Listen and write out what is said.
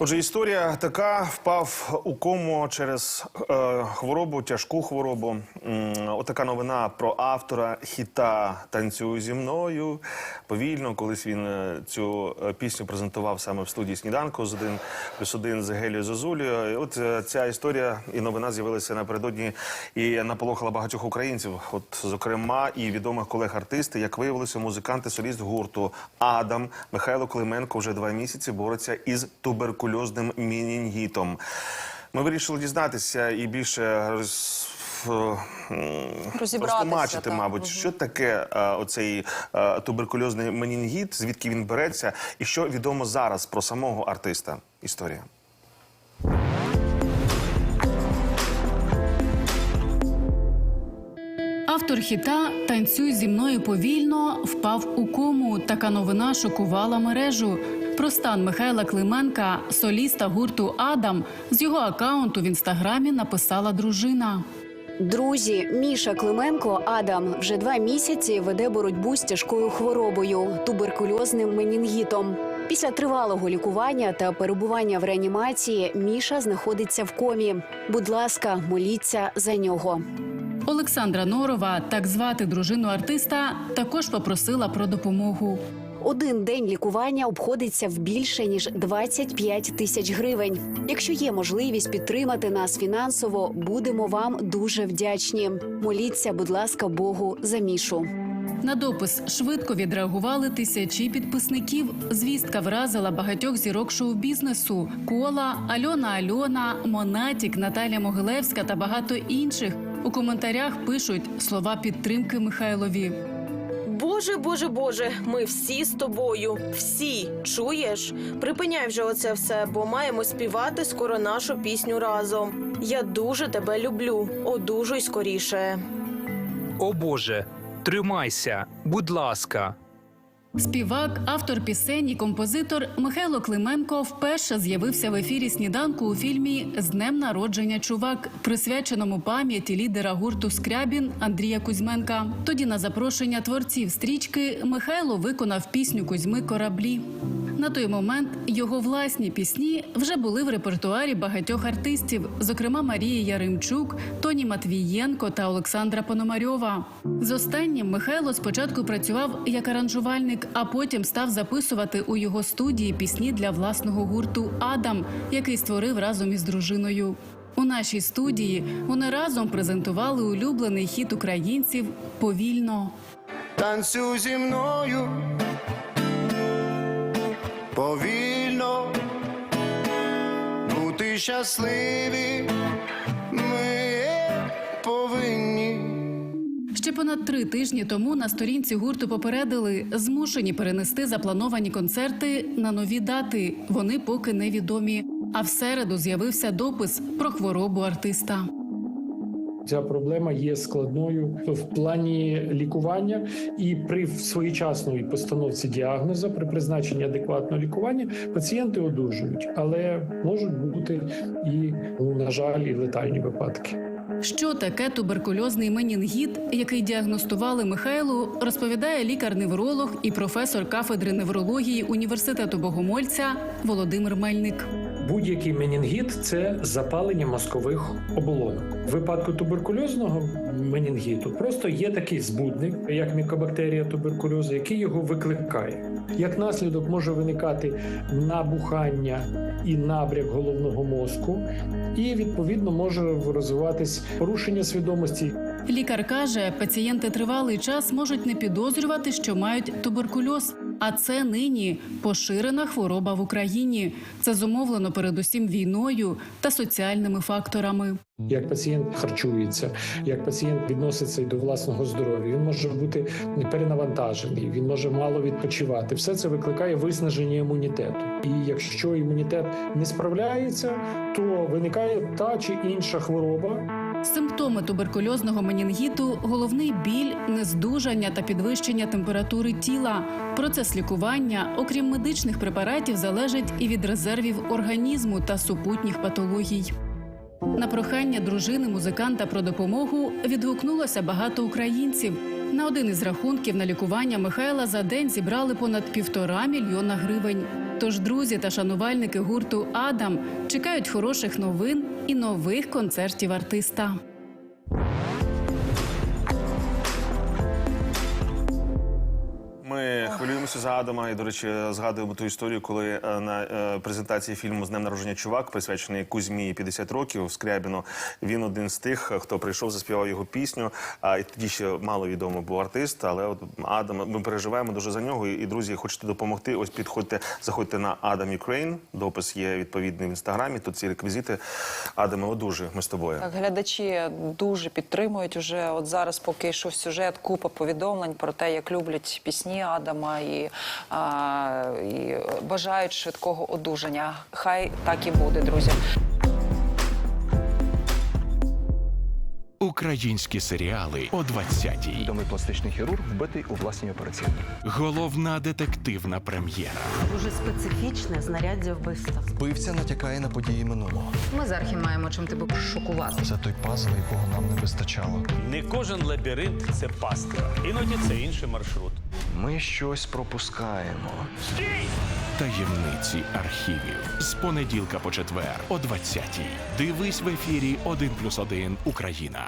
Отже, історія така: впав у кому через е, хворобу, тяжку хворобу. Отака новина про автора хіта Танцюй зі мною. Повільно, колись він е, цю е, пісню презентував саме в студії сніданку з один плюс один з Гелією Зозулією. От е, ця історія і новина з'явилася напередодні і наполохала багатьох українців. От, зокрема, і відомих колег артисти, як виявилося, музикант і соліст гурту Адам Михайло Клименко вже два місяці бореться із туберкульозним мінінгітом. Ми вирішили дізнатися і більше роз... в- м, так. мабуть, що таке е, оцей е, туберкульозний менінгіт, звідки він береться, і що відомо зараз про самого артиста. Історія. Автор хіта Танцюй зі мною повільно впав у кому. Така новина шокувала мережу. Про стан Михайла Клименка, соліста гурту Адам, з його акаунту в інстаграмі написала дружина. Друзі, Міша Клименко Адам вже два місяці веде боротьбу з тяжкою хворобою туберкульозним менінгітом. Після тривалого лікування та перебування в реанімації Міша знаходиться в комі. Будь ласка, моліться за нього. Олександра Норова, так звати дружину артиста, також попросила про допомогу. Один день лікування обходиться в більше ніж 25 тисяч гривень. Якщо є можливість підтримати нас фінансово, будемо вам дуже вдячні. Моліться, будь ласка, Богу за Мішу. На допис швидко відреагували тисячі підписників. Звістка вразила багатьох зірок шоу-бізнесу: Кола, Альона Альона, Монатік, Наталя Могилевська та багато інших. У коментарях пишуть слова підтримки Михайлові. Боже, боже, боже, ми всі з тобою. Всі чуєш? Припиняй вже оце все, бо маємо співати скоро нашу пісню разом. Я дуже тебе люблю. Одужуй скоріше. О Боже, тримайся, будь ласка. Співак, автор пісень і композитор Михайло Клименко вперше з'явився в ефірі сніданку у фільмі З днем народження чувак, присвяченому пам'яті лідера гурту Скрябін Андрія Кузьменка. Тоді на запрошення творців стрічки Михайло виконав пісню Кузьми Кораблі. На той момент його власні пісні вже були в репертуарі багатьох артистів, зокрема Марії Яремчук, Тоні Матвієнко та Олександра Пономарьова. З останнім Михайло спочатку працював як аранжувальник, а потім став записувати у його студії пісні для власного гурту Адам, який створив разом із дружиною. У нашій студії вони разом презентували улюблений хіт українців повільно. Танцюй зі мною повільно, бути щасливі ми повинні. Ще понад три тижні тому на сторінці гурту попередили, змушені перенести заплановані концерти на нові дати. Вони поки невідомі. А в середу з'явився допис про хворобу артиста. Ця проблема є складною в плані лікування, і при своєчасної постановці діагноза, при призначенні адекватного лікування, пацієнти одужують, але можуть бути і, ну, на жаль, і летальні випадки. Що таке туберкульозний менінгіт, який діагностували Михайлу, розповідає лікар-невролог і професор кафедри неврології університету Богомольця Володимир Мельник. Будь-який менінгіт це запалення мозкових оболонок. В випадку туберкульозного менінгіту просто є такий збудник, як мікобактерія туберкульозу, який його викликає. Як наслідок може виникати набухання і набряк головного мозку, і відповідно може розвиватись порушення свідомості, Лікар каже, пацієнти тривалий час можуть не підозрювати, що мають туберкульоз. А це нині поширена хвороба в Україні. Це зумовлено передусім війною та соціальними факторами. як пацієнт харчується, як пацієнт відноситься і до власного здоров'я. Він може бути перенавантажений, він може мало відпочивати. Все це викликає виснаження імунітету. І якщо імунітет не справляється, то виникає та чи інша хвороба, Симптоми туберкульозного менінгіту головний біль, нездужання та підвищення температури тіла. Процес лікування, окрім медичних препаратів, залежить і від резервів організму та супутніх патологій. На прохання дружини музиканта про допомогу відгукнулося багато українців. На один із рахунків на лікування Михайла за день зібрали понад півтора мільйона гривень. Тож друзі та шанувальники гурту Адам чекають хороших новин і нових концертів артиста. За Адама і, до речі, згадуємо ту історію, коли е, на е, презентації фільму з днем народження чувак, присвячений Кузьмі 50 років Скрябіну. Він один з тих, хто прийшов, заспівав його пісню. А і тоді ще мало відомо був артист, але от Адам, ми переживаємо дуже за нього. І, друзі, хочете допомогти? Ось підходьте, заходьте на Адам Ukraine. Допис є відповідний в інстаграмі. Тут ці реквізити. Адаме, одужуй, ми з тобою. Так, глядачі дуже підтримують уже. От зараз, поки йшов сюжет, купа повідомлень про те, як люблять пісні Адама і, а, і бажають швидкого одужання. Хай так і буде, друзі. Українські серіали о 20-й. Відомий пластичний хірург вбитий у власній операційній. Головна детективна прем'єра. Дуже специфічне знаряддя вбивства. Вбивця натякає на події минулого. Ми з Архі маємо чим тебе шокувати. Це той пазл, якого нам не вистачало. Не кожен лабіринт це пастка. Іноді це інший маршрут. Ми щось пропускаємо. Таємниці архівів. З понеділка по четвер о 20-й. Дивись в ефірі 1+,1 Україна.